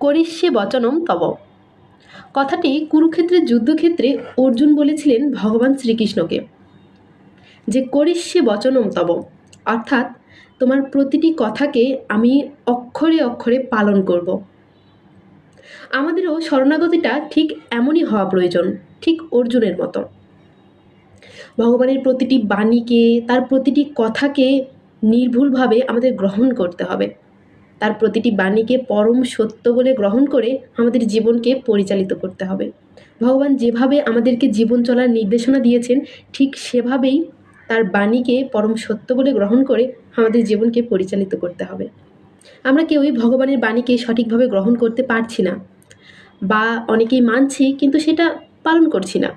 করিষ্যে বচনম তব। কথাটি কুরুক্ষেত্রের যুদ্ধক্ষেত্রে অর্জুন বলেছিলেন ভগবান শ্রীকৃষ্ণকে যে করিষ্যে বচনম তব, অর্থাৎ তোমার প্রতিটি কথাকে আমি অক্ষরে অক্ষরে পালন করব। আমাদেরও শরণাগতিটা ঠিক এমনই হওয়া প্রয়োজন, ঠিক অর্জুনের মতো। ভগবানের প্রতিটি বাণীকে, তার প্রতিটি কথাকে নির্ভুলভাবে আমাদের গ্রহণ করতে হবে। তার প্রতিটি বাণীকে পরম সত্য বলে গ্রহণ করে আমাদের জীবনকে পরিচালিত করতে হবে। ভগবান যেভাবে আমাদেরকে জীবন চলার নির্দেশনা দিয়েছেন, ঠিক সেভাবেই তার বাণীকে পরম সত্য বলে গ্রহণ করে আমাদের জীবনকে পরিচালিত করতে হবে। আমরা কেউই ভগবানের বাণীকে সঠিকভাবে গ্রহণ করতে পারছি না বা অনেকেই মানছি কিন্তু সেটা পালন করছি না।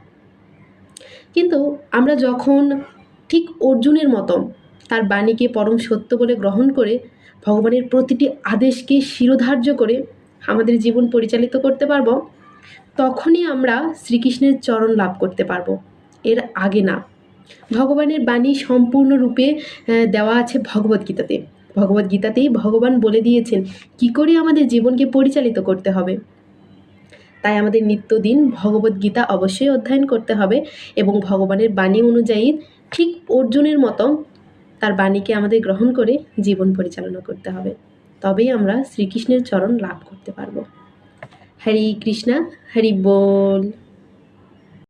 কিন্তু আমরা যখন ঠিক অর্জুনের মতো তার বাণীকে পরম সত্য বলে গ্রহণ করে ভগবানের প্রতিটি আদেশকে শিরোধার্য করে আমাদের জীবন পরিচালিত করতে পারব, তখনই আমরা শ্রীকৃষ্ণের চরণ লাভ করতে পারব। এর আগে না। ভগবানের বাণী সম্পূর্ণরূপে দেওয়া আছে ভগবদ্গীতাতে ভগবদ্গীতাতেই ভগবান বলে দিয়েছেন, কি করে আমাদের জীবনকে পরিচালিত করতে হবে? তাই আমাদের নিত্যদিন ভগবদ্গীতা অবশ্যই অধ্যয়ন করতে হবে এবং ভগবানের বাণী অনুযায়ী ঠিক অর্জুনের মতো তার বাণীকে আমাদের গ্রহণ করে জীবন পরিচালনা করতে হবে। তবেই আমরা শ্রীকৃষ্ণের চরণ লাভ করতে পারব। হরি কৃষ্ণা, হরি বল।